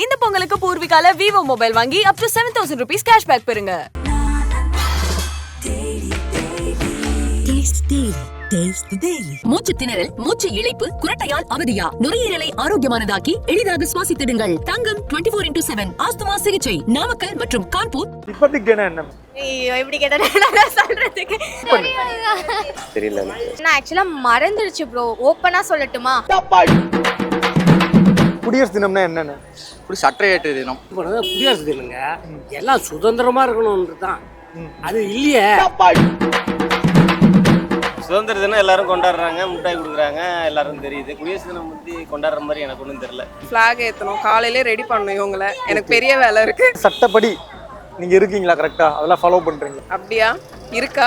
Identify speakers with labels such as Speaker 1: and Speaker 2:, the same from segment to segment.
Speaker 1: இந்த பொங்கலுக்கு பூர்வீகால Vivo mobile வாங்கி up to seven thousand rupees cashback பெறுங்க மூச்சு திணறல் மூச்சு இழைப்பு குரட்டையால் அவதியா நுரையீரலை ஆரோக்கியமானதாக்கி எளிதாக சுவாசித்திடுங்கள் தங்கம் twenty four into seven asthma சிகிச்சை நாமக்கல் மற்றும் கான்பூர்
Speaker 2: இப்போதைக்கு என்ன
Speaker 3: எப்படி கேட்டா சொல்றதுக்கு
Speaker 4: நான் ஆக்சுவலா மறந்துடுச்சு ப்ரோ ஓப்பனா சொல்லட்டுமா
Speaker 2: குடியரசு தினம்னா என்னென்ன
Speaker 5: இப்படி சட்டையேட்டு தினம்
Speaker 6: குடியரசு தினங்க எல்லாம் சுதந்திரமா இருக்கணும்ன்றது தான் அது இல்லையே
Speaker 7: சுதந்திர தினம் எல்லாரும் கொண்டாடுறாங்க முட்டாய் கொடுக்குறாங்க எல்லாரும் தெரியுது குடியரசு தினம் பற்றி கொண்டாடுற மாதிரி எனக்கு ஒன்றும் தெரியல
Speaker 8: ஃப்ளாக் ஏற்றணும் காலையிலே ரெடி பண்ணணும் இவங்கள எனக்கு பெரிய வேலை இருக்கு
Speaker 2: சட்டப்படி நீங்க இருக்கீங்களா கரெக்டா அதெல்லாம் ஃபாலோ பண்றீங்க
Speaker 8: அப்படியா இருக்கா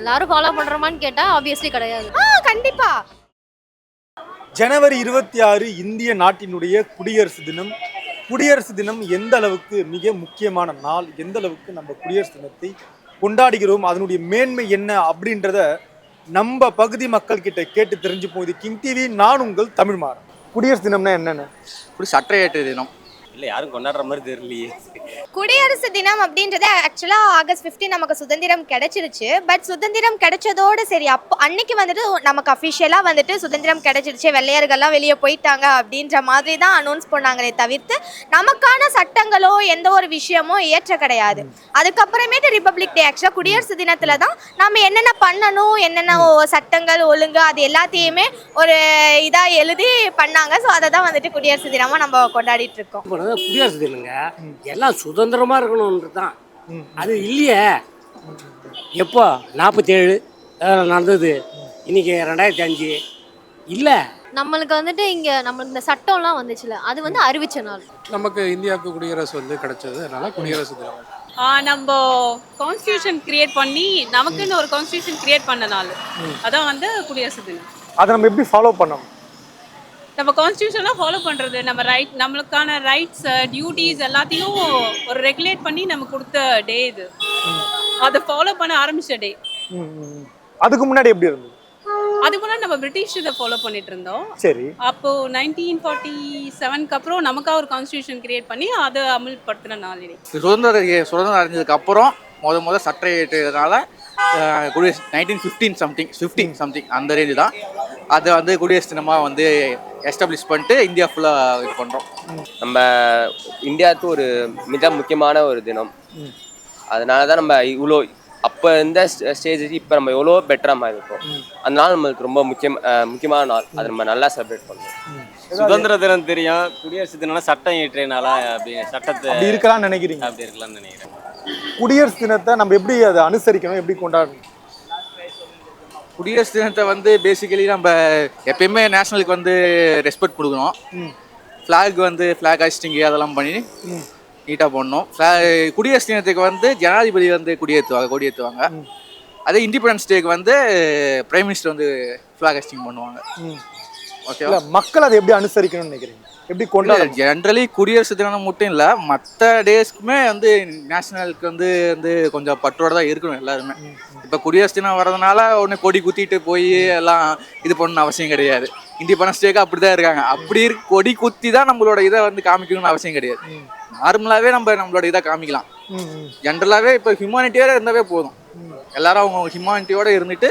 Speaker 4: எல்லாரும் ஃபாலோ பண்றோமான்னு கேட்டா ஆப்வியஸ்லி கிடையாது கண்டிப்பா
Speaker 9: ஜனவரி இருபத்தி ஆறு இந்திய நாட்டினுடைய குடியரசு தினம் குடியரசு தினம் எந்த அளவுக்கு மிக முக்கியமான நாள் எந்த அளவுக்கு நம்ம குடியரசு தினத்தை கொண்டாடுகிறோம் அதனுடைய மேன்மை என்ன அப்படின்றத நம்ம பகுதி மக்கள் கிட்ட கேட்டு தெரிஞ்சு போகுது கிங் டிவி நான் உங்கள் தமிழ்மாறன்
Speaker 2: குடியரசு தினம்னா என்னென்ன
Speaker 5: குடி சட்டையேற்ற தினம்
Speaker 7: இல்லை யாரும் கொண்டாடுற மாதிரி தெரியலையே
Speaker 3: குடியரசு தினம் அப்படின்றது ஆக்சுவலாக ஆகஸ்ட் ஃபிஃப்டீன் நமக்கு சுதந்திரம் கிடைச்சிருச்சு பட் சுதந்திரம் கிடைச்சதோடு சரி அப்போ அன்னைக்கு வந்துட்டு நமக்கு அஃபிஷியலாக வந்துட்டு சுதந்திரம் கிடைச்சிருச்சு வெள்ளையர்கள்லாம் வெளியே போயிட்டாங்க அப்படின்ற மாதிரி தான் அனௌன்ஸ் பண்ணாங்களே தவிர்த்து நமக்கான சட்டங்களோ எந்த ஒரு விஷயமோ ஏற்ற கிடையாது அதுக்கப்புறமேட்டு ரிப்பப்ளிக் டே ஆக்சுவலாக குடியரசு தினத்தில் தான் நம்ம என்னென்ன பண்ணணும் என்னென்ன சட்டங்கள் ஒழுங்கு அது எல்லாத்தையுமே ஒரு இதாக எழுதி பண்ணாங்க ஸோ அதை தான் வந்துட்டு குடியரசு தினமாக நம்ம கொண்டாடிட்டு இருக்கோம்
Speaker 6: குடியரசு தினங்க எல்லாம் சுதந்திரமாக இருக்கணும்ன்றது தான் அது இல்லையே எப்போ நாற்பத்தேழு நடந்தது இன்னைக்கு ரெண்டாயிரத்தி அஞ்சு இல்லை
Speaker 4: நம்மளுக்கு வந்துட்டு இங்கே நம்மளுக்கு இந்த சட்டம்லாம் வந்துச்சுல அது வந்து அறிவிச்ச நாள்
Speaker 9: நமக்கு இந்தியாவுக்கு குடியரசு வந்து கிடைச்சது அதனால குடியரசு தினம்
Speaker 10: நம்ம கான்ஸ்டியூஷன் கிரியேட் பண்ணி நமக்குன்னு ஒரு கான்ஸ்டியூஷன் கிரியேட் பண்ண நாள் அதான் வந்து குடியரசு தினம்
Speaker 2: அதை நம்ம எப்படி ஃபாலோ பண்ணணும்
Speaker 10: நம்ம கான்ஸ்டியூஷன்லாம் ஃபாலோ பண்ணுறது நம்ம ரைட் நம்மளுக்கான ரைட்ஸ் டியூட்டிஸ் uh, எல்லாத்தையும் ஒரு ரெகுலேட் பண்ணி நம்ம கொடுத்த டே இது அதை ஃபாலோ பண்ண ஆரம்பிச்ச டே
Speaker 2: அதுக்கு முன்னாடி எப்படி இருந்தது
Speaker 10: அதுக்கு முன்னாடி நம்ம பிரிட்டிஷ் இதை ஃபாலோ பண்ணிட்டு இருந்தோம் சரி அப்போ நைன்டீன் ஃபார்ட்டி செவனுக்கு அப்புறம் நமக்காக ஒரு கான்ஸ்டியூஷன் கிரியேட் பண்ணி அதை அமல்படுத்தின நாள்
Speaker 5: சுதந்திர சுதந்திரம் அடைஞ்சதுக்கு அப்புறம் முத முத சட்டை ஏற்றதுனால nineteen fifteen something fifteen something அந்த ரேஞ்சு தான் அதை வந்து குடியரசு தினமாக வந்து எஸ்டாப்ளிஷ் பண்ணிட்டு இந்தியா ஃபுல்லாக இது பண்ணுறோம்
Speaker 7: நம்ம இந்தியாவுக்கு ஒரு மிக முக்கியமான ஒரு தினம் அதனால தான் நம்ம இவ்வளோ அப்போ இருந்த ஸ்டேஜுக்கு இப்போ நம்ம எவ்வளோ பெட்டராக மாதிரி இருக்கும் அந்த நாள் நம்மளுக்கு ரொம்ப முக்கியம் முக்கியமான நாள் அதை நம்ம நல்லா செலிப்ரேட் பண்ணுவோம் சுதந்திர தினம் தெரியும் குடியரசு தினம் சட்டம் இயற்றிய நாளா அப்படி
Speaker 2: சட்டத்தை இருக்கலாம்னு நினைக்கிறீங்க
Speaker 7: அப்படி இருக்கலாம்னு நினைக்கிறேன்
Speaker 2: குடியரசு தினத்தை நம்ம எப்படி அதை அனுசரிக்கணும் எப்படி கொண்டாடணும்
Speaker 5: குடியரசு தினத்தை வந்து பேசிக்கலி நம்ம எப்பயுமே நேஷனலுக்கு வந்து ரெஸ்பெக்ட் கொடுக்கணும் ஃப்ளாக் வந்து ஃப்ளாக் ஹாஸ்டிங்கு அதெல்லாம் பண்ணி நீட்டாக போடணும் குடியரசு தினத்துக்கு வந்து ஜனாதிபதி வந்து குடியேற்றுவாங்க கொடியேற்றுவாங்க அதே இண்டிபெண்டன்ஸ் டேக்கு வந்து பிரைம் மினிஸ்டர் வந்து ஃப்ளாக் ஹாஸ்டிங் பண்ணுவாங்க ஓகே
Speaker 2: மக்கள் அதை எப்படி அனுசரிக்கணும்னு நினைக்கிறீங்க எப்படி கொண்டாடு
Speaker 5: ஜென்ரலி குடியரசு தினம் மட்டும் இல்லை மற்ற டேஸ்க்குமே வந்து நேஷனலுக்கு வந்து வந்து கொஞ்சம் பற்றோட தான் இருக்கணும் எல்லாருமே இப்போ குடியரசு தினம் வரதுனால ஒன்று கொடி குத்திட்டு போய் எல்லாம் இது பண்ணணும் அவசியம் கிடையாது இண்டிபெண்டன்ஸ் டேக்கு அப்படி தான் இருக்காங்க அப்படி இருக்கு கொடி குத்தி தான் நம்மளோட இதை வந்து காமிக்கணும்னு அவசியம் கிடையாது நார்மலாகவே நம்ம நம்மளோட இதை காமிக்கலாம் ஜென்ரலாகவே இப்போ ஹியூமானிட்டியோட இருந்தாவே போதும் எல்லாரும் அவங்க ஹியூமானிட்டியோட இருந்துட்டு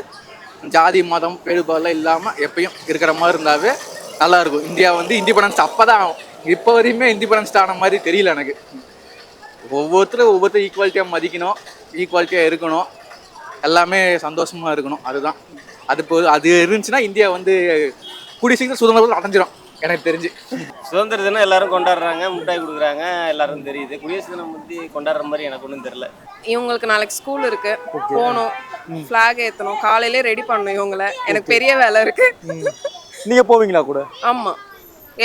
Speaker 5: ஜாதி மதம் பேடுபாடுலாம் இல்லாமல் எப்பயும் இருக்கிற மாதிரி இருந்தாவே நல்லாயிருக்கும் இந்தியா வந்து இண்டிபெண்டன்ஸ் அப்போ தான் ஆகும் இப்போ வரையுமே இண்டிபெண்டன்ஸ் ஆன மாதிரி தெரியல எனக்கு ஒவ்வொருத்தரும் ஒவ்வொருத்தரும் ஈக்குவாலிட்டியாக மதிக்கணும் ஈக்குவாலிட்டியாக இருக்கணும் எல்லாமே சந்தோஷமாக இருக்கணும் அதுதான் அது இப்போ அது இருந்துச்சுன்னா இந்தியா வந்து கூடிய சுதந்திரம் அடைஞ்சிடும் எனக்கு தெரிஞ்சு
Speaker 7: சுதந்திர தினம் எல்லாரும் கொண்டாடுறாங்க முட்டாய் கொடுக்குறாங்க எல்லாரும் தெரியுது குடியரசு தினம் பற்றி கொண்டாடுற மாதிரி எனக்கு ஒன்றும் தெரியல
Speaker 8: இவங்களுக்கு நாளைக்கு ஸ்கூல் இருக்கு போகணும் ஃப்ளாக் ஏற்றணும் காலையிலே ரெடி பண்ணணும் இவங்களை எனக்கு பெரிய வேலை இருக்கு
Speaker 2: நீங்க போவீங்களா கூட
Speaker 8: ஆமா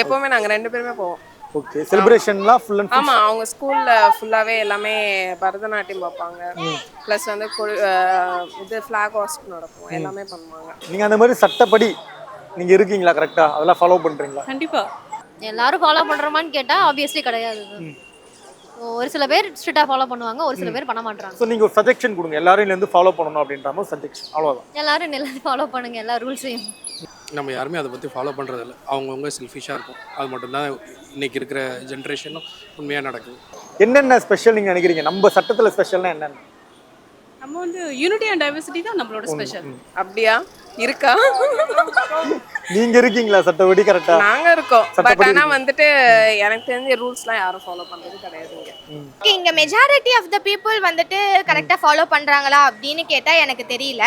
Speaker 8: எப்பவுமே நாங்க ரெண்டு பேருமே போவோம்
Speaker 2: ஓகே செலிப்ரேஷன்லாம் ஃபுல் அண்ட்
Speaker 8: ஆமா அவங்க ஸ்கூல்ல ஃபுல்லாவே எல்லாமே பரதநாட்டியம் பார்ப்பாங்க ப்ளஸ் வந்து இது ஃபிளாக் ஹாஸ்ட் நடக்கும் எல்லாமே பண்ணுவாங்க
Speaker 2: நீங்க அந்த மாதிரி சட்டப்படி நீங்க இருக்கீங்களா கரெக்ட்டா அதெல்லாம் ஃபாலோ பண்றீங்களா
Speaker 10: கண்டிப்பா
Speaker 4: எல்லாரும் ஃபாலோ பண்றோமான்னு கேட்டா ஆப்வியஸ்லி கிடையாது ஒரு சில பேர் ஸ்ட்ரிக்டா ஃபாலோ பண்ணுவாங்க ஒரு சில பேர் பண்ண மாட்டாங்க
Speaker 2: ஸோ நீங்கள் ஒரு சஜஷன் கொடுங்க எல்லாரும் வந்து ஃபாலோ பண்ணணும் அப்படின்ற மாதிரி சஜெக்ஷன் அவ்வளோதான்
Speaker 4: எல்லாரும் எல்லாரும் ஃபாலோ பண்ணுங்க எல்லா ரூல்ஸையும்
Speaker 9: நம்ம யாருமே அதை பற்றி ஃபாலோ பண்ணுறதில்ல அவங்கவுங்க செல்ஃபிஷா இருக்கும் அது மட்டும் தான் இன்னைக்கு இருக்கிற ஜென்ரேஷனும் உண்மையாக நடக்குது
Speaker 2: என்னென்ன ஸ்பெஷல் நீங்கள் நினைக்கிறீங்க நம்ம சட்டத்தில் ஸ்பெஷல்னா என்னென்ன
Speaker 10: நம்ம வந்து யூனிட்டி அண்ட் டைவர்சிட்டி தான் நம்மளோட ஸ்பெஷல்
Speaker 8: அப்படியா இருக்கா
Speaker 2: நீங்க இருக்கீங்களா சட்டப்படி கரெக்டா
Speaker 8: நாங்க இருக்கோம் பட் ஆனா வந்துட்டு எனக்கு தெரிஞ்ச ரூல்ஸ்லாம் யாரும் ஃபாலோ பண்றது கிடையாதுங்க
Speaker 3: இங்க மெஜாரிட்டி ஆஃப் த பீப்புள் வந்துட்டு கரெக்டா ஃபாலோ பண்றாங்களா அப்படின்னு கேட்டா எனக்கு தெரியல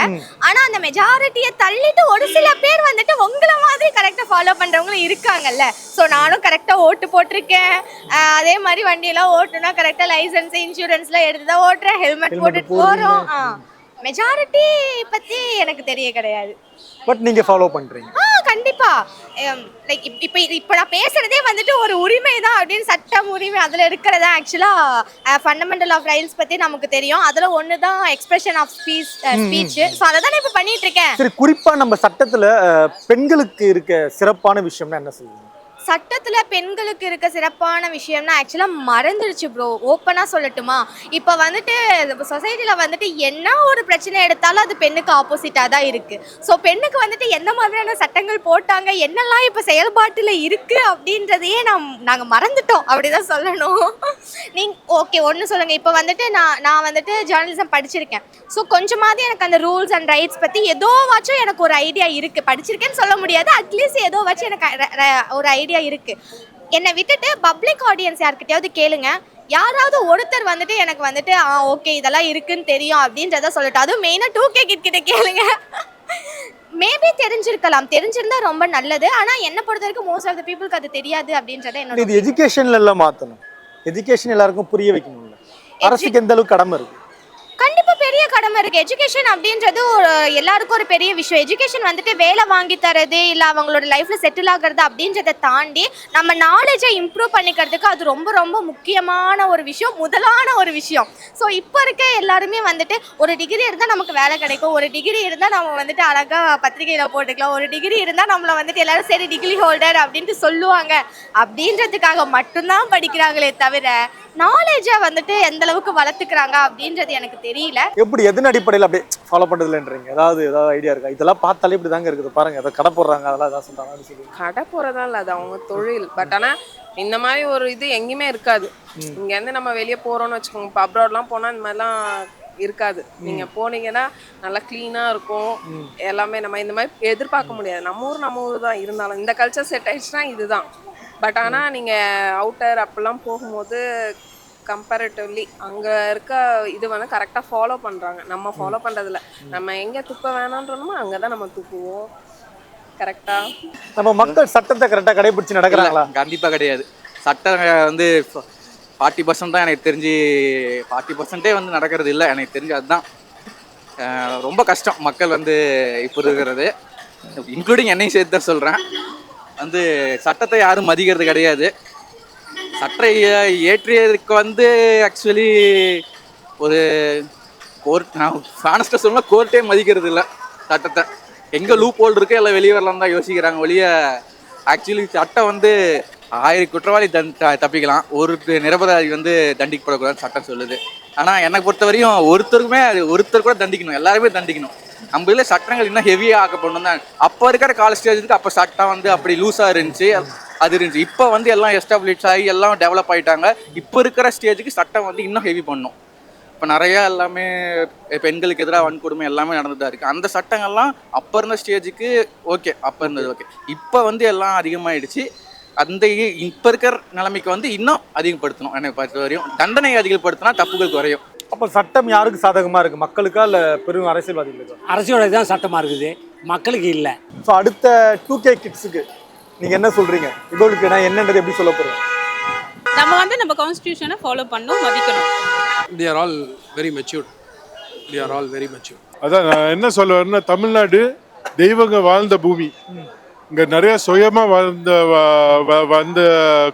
Speaker 3: ஆனா அந்த மெஜாரிட்டியை தள்ளிட்டு ஒரு சில பேர் வந்துட்டு உங்களை மாதிரி கரெக்டா ஃபாலோ பண்றவங்களும் இருக்காங்கல்ல சோ நானும் கரெக்டா ஓட்டு போட்டிருக்கேன் அதே மாதிரி எல்லாம் ஓட்டுனா கரெக்டா இன்சூரன்ஸ் எல்லாம் எடுத்து தான் ஓட்டுறேன் ஹெல்மெட் போட்டுட்டு போறோம் மெஜாரிட்டி பத்தி எனக்கு தெரிய கிடையாது
Speaker 2: பட் நீங்க ஃபாலோ பண்றீங்க
Speaker 4: கண்டிப்பா லைக் இப்போ இப்போ நான் பேசுறதே வந்துட்டு ஒரு உரிமை தான் அப்படின்னு சட்டம் உரிமை அதில் இருக்கிறதா ஆக்சுவலா ஃபண்டமெண்டல் ஆஃப் ரைல்ஸ் பத்தி நமக்கு தெரியும் அதில் ஒண்ணுதான் தான் expression of speech speech so அதை தான் இப்போ பண்ணிட்டு இருக்கேன்
Speaker 2: சரி குறிப்பாக நம்ம சட்டத்தில் பெண்களுக்கு இருக்க சிறப்பான விஷயம்னா என்ன சொல்லுங்க
Speaker 4: சட்டத்தில் பெண்களுக்கு இருக்க சிறப்பான விஷயம்னா ஆக்சுவலாக மறந்துடுச்சு ப்ரோ ஓப்பனாக சொல்லட்டுமா இப்போ வந்துட்டு சொசைட்டியில் வந்துட்டு என்ன ஒரு பிரச்சனை எடுத்தாலும் அது பெண்ணுக்கு ஆப்போசிட்டாக தான் இருக்குது ஸோ பெண்ணுக்கு வந்துட்டு எந்த மாதிரியான சட்டங்கள் போட்டாங்க என்னெல்லாம் இப்போ செயல்பாட்டில் இருக்குது அப்படின்றதையே நாம் நாங்கள் மறந்துட்டோம் அப்படி தான் சொல்லணும் நீங்கள் ஓகே ஒன்று சொல்லுங்கள் இப்போ வந்துட்டு நான் நான் வந்துட்டு ஜேர்னலிசம் படிச்சிருக்கேன் ஸோ கொஞ்சமாவது எனக்கு அந்த ரூல்ஸ் அண்ட் ரைட்ஸ் பற்றி ஏதோ வாச்சும் எனக்கு ஒரு ஐடியா இருக்குது படிச்சிருக்கேன்னு சொல்ல முடியாது அட்லீஸ்ட் ஏதோ வாச்சும் எனக்கு ஒரு ஐடியா ஐடியா இருக்குது என்னை விட்டுட்டு பப்ளிக் ஆடியன்ஸ் யார்கிட்டயாவது கேளுங்க யாராவது ஒருத்தர் வந்துட்டு எனக்கு வந்துட்டு ஆ ஓகே இதெல்லாம் இருக்குன்னு தெரியும் அப்படின்றத சொல்லிட்டு அதுவும் மெயினாக டூ கே கிட் கிட்ட கேளுங்க மேபி தெரிஞ்சிருக்கலாம் தெரிஞ்சிருந்தா ரொம்ப நல்லது ஆனால் என்னை பொறுத்த வரைக்கும் மோஸ்ட் ஆஃப் த பீப்புளுக்கு அது தெரியாது அப்படின்றத
Speaker 2: என்னோட இது எஜுகேஷன்ல மாற்றணும் எஜுகேஷன் எல்லாருக்கும் புரிய வைக்கணும் அரசுக்கு எந்த அளவுக்கு கடமை இருக்கு
Speaker 4: நம்ம இருக்கு எஜுகேஷன் அப்படின்றது ஒரு எல்லாருக்கும் ஒரு பெரிய விஷயம் எஜுகேஷன் வந்துட்டு வேலை வாங்கி தரது இல்லை அவங்களோட லைஃப்ல செட்டில் ஆகிறது அப்படின்றத தாண்டி நம்ம நாலேஜை இம்ப்ரூவ் பண்ணிக்கிறதுக்கு அது ரொம்ப ரொம்ப முக்கியமான ஒரு விஷயம் முதலான ஒரு விஷயம் ஸோ இப்போ இருக்க எல்லாருமே வந்துட்டு ஒரு டிகிரி இருந்தால் நமக்கு வேலை கிடைக்கும் ஒரு டிகிரி இருந்தா நம்ம வந்துட்டு அழகா பத்திரிகையில் போட்டுக்கலாம் ஒரு டிகிரி இருந்தா நம்மளை வந்துட்டு எல்லாரும் சரி டிகிரி ஹோல்டர் அப்படின்ட்டு சொல்லுவாங்க அப்படின்றதுக்காக மட்டும்தான் படிக்கிறாங்களே தவிர நாலேஜை வந்துட்டு எந்த அளவுக்கு வளர்த்துக்கிறாங்க அப்படின்றது எனக்கு தெரியல
Speaker 2: எப்படி எதன் அடிப்படையில் அப்படியே ஃபாலோ பண்ணுறதுலன்றீங்க ஏதாவது ஏதாவது ஐடியா இருக்கா இதெல்லாம் பார்த்தாலே இப்படி தாங்க இருக்குது பாருங்க அதை கடை போடுறாங்க அதெல்லாம் ஏதாவது சொல்கிறாங்க சொல்லி
Speaker 8: கடை போகிறதா இல்லை அது அவங்க தொழில் பட் ஆனால் இந்த மாதிரி ஒரு இது எங்கேயுமே இருக்காது இங்கேருந்து நம்ம வெளியே போகிறோம்னு வச்சுக்கோங்க இப்போ அப்ராட்லாம் போனால் இந்த மாதிரிலாம் இருக்காது நீங்க போனீங்கன்னா நல்லா கிளீனா இருக்கும் எல்லாமே நம்ம இந்த மாதிரி எதிர்பார்க்க முடியாது நம்ம ஊர் நம்ம ஊர் தான் இருந்தாலும் இந்த கல்ச்சர் செட் ஆயிடுச்சுன்னா இதுதான் பட் ஆனால் நீங்கள் அவுட்டர் அப்பெல்லாம் போகும்போது கம்பேரட்டிவ்லி அங்கே இருக்க இது வந்து கரெக்டாக ஃபாலோ பண்ணுறாங்க நம்ம ஃபாலோ பண்ணுறதில்ல நம்ம எங்கே துப்ப வேணான்றோமோ அங்கே தான் நம்ம துப்புவோம் கரெக்டாக
Speaker 2: நம்ம மக்கள் சட்டத்தை கரெக்டாக கடைபிடிச்சு நடக்கிறாங்களா
Speaker 5: கண்டிப்பாக கிடையாது சட்டம் வந்து ஃபார்ட்டி பர்சன்ட் தான் எனக்கு தெரிஞ்சு ஃபார்ட்டி பர்சன்ட்டே வந்து நடக்கிறது இல்லை எனக்கு தெரிஞ்சு அதுதான் ரொம்ப கஷ்டம் மக்கள் வந்து இப்போ இருக்கிறது இன்க்ளூடிங் என்னையும் சேர்த்து தான் சொல்கிறேன் வந்து சட்டத்தை யாரும் மதிக்கிறது கிடையாது சட்டை ஏற்றியதுக்கு வந்து ஆக்சுவலி ஒரு கோர்ட் நான் ஃபானஸ்ட்டாக சொல்லலாம் கோர்ட்டே மதிக்கிறது இல்லை சட்டத்தை எங்கே லூப் ஹோல் இருக்கோ எல்லாம் வெளியே வரலாம் தான் யோசிக்கிறாங்க வெளியே ஆக்சுவலி சட்டம் வந்து ஆயிரம் குற்றவாளி தன் தப்பிக்கலாம் ஒரு நிரபராதி வந்து தண்டிக்கப்படக்கூடாதுன்னு சட்டம் சொல்லுது ஆனால் என்னை பொறுத்த வரையும் ஒருத்தருக்குமே அது ஒருத்தர் கூட தண்டிக்கணும் எல்லாருமே தண்டிக்கணும் நம்ம இதில் சட்டங்கள் இன்னும் ஹெவியாக ஆக்கப்படணும் தான் அப்போ இருக்கிற காலேஜ் ஸ்டேஜுக்கு அப்போ சட்டம் வந்து அப்படி லூஸாக இருந்துச்சு அது இருந்துச்சு இப்போ வந்து எல்லாம் எஸ்டாப்ளிஷ் ஆகி எல்லாம் டெவலப் ஆகிட்டாங்க இப்போ இருக்கிற ஸ்டேஜுக்கு சட்டம் வந்து இன்னும் ஹெவி பண்ணும் இப்போ நிறையா எல்லாமே பெண்களுக்கு எதிராக வன்கொடுமை எல்லாமே நடந்துட்டு தான் இருக்குது அந்த சட்டங்கள்லாம் அப்போ இருந்த ஸ்டேஜுக்கு ஓகே அப்போ இருந்தது ஓகே இப்போ வந்து எல்லாம் அதிகமாகிடுச்சு அந்த இப்போ இருக்கிற நிலைமைக்கு வந்து இன்னும் அதிகப்படுத்தணும் என்னை பார்த்த வரையும் தண்டனை அதிகப்படுத்தினா தப்புகள் குறையும்
Speaker 2: அப்போ சட்டம் யாருக்கு சாதகமாக இருக்குது மக்களுக்கா இல்லை பெரும் அரசியல்வாதிகளுக்கு
Speaker 6: அரசியல்வாதி தான் சட்டமாக இருக்குது மக்களுக்கு இல்லை
Speaker 2: ஸோ அடுத்த டூ கே கிட்ஸுக்கு நீங்கள் என்ன சொல்கிறீங்க ரிபப்ளிக் நான் என்னன்றது எப்படி சொல்ல போறேன்
Speaker 10: நம்ம வந்து நம்ம கான்ஸ்டியூஷனை ஃபாலோ பண்ணணும் மதிக்கணும்
Speaker 11: they are all very matured they are all very mature
Speaker 12: அதான் நான் என்ன சொல்ல வரேன்னா தமிழ்நாடு தெய்வங்க வாழ்ந்த பூமி இங்கே நிறையா சுயமாக வாழ்ந்த வந்த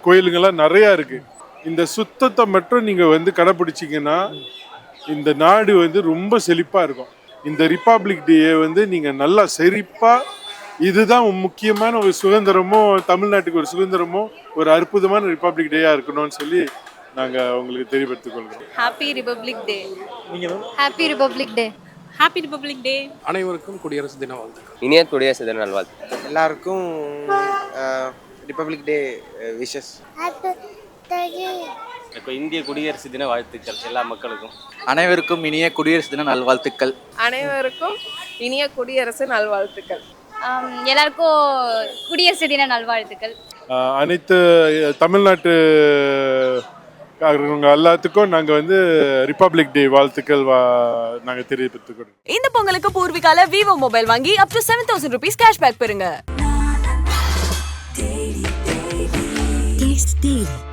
Speaker 12: கோயிலுங்கள்லாம் நிறையா இருக்குது இந்த சுத்தத்தை மட்டும் நீங்கள் வந்து கடைப்பிடிச்சிங்கன்னா இந்த நாடு வந்து ரொம்ப செழிப்பாக இருக்கும் இந்த ரிப்பப்ளிக் டேயை வந்து நீங்கள் நல்லா செழிப்பாக இதுதான் முக்கியமான ஒரு சுதந்திரமும் தமிழ்நாட்டுக்கு ஒரு சுதந்திரமும் ஒரு அற்புதமான ரிப்பப்ளிக் டேயாக இருக்கணும்னு சொல்லி நாங்கள் உங்களுக்கு தெரியப்படுத்திக் கொள்கிறோம்
Speaker 10: happy republic day happy republic day
Speaker 4: happy republic day
Speaker 9: அனைவருக்கும் குடியரசு தின வாழ்த்து
Speaker 7: இனிய குடியரசு தின நல்வாழ்த்து
Speaker 8: எல்லாருக்கும் ரிபப்ளிக் டே விஷஸ்
Speaker 7: இப்போ இந்திய குடியரசு தின வாழ்த்துக்கள் எல்லா மக்களுக்கும் அனைவருக்கும் இனிய குடியரசு தின நல்வாழ்த்துக்கள்
Speaker 8: அனைவருக்கும் இனிய குடியரசு நல்வாழ்த்துக்கள்
Speaker 4: எல்லாருக்கும் குடியரசு தின நல்வாழ்த்துக்கள்
Speaker 12: அனைத்து தமிழ்நாட்டு எல்லாத்துக்கும் நாங்க வந்து ரிபப்ளிக் டே வாழ்த்துக்கள் நாங்க தெரிவித்துக்கிறோம் இந்த பொங்கலுக்கு பூர்விகால விவோ மொபைல் வாங்கி up to seven thousand rupees cash back பெறுங்க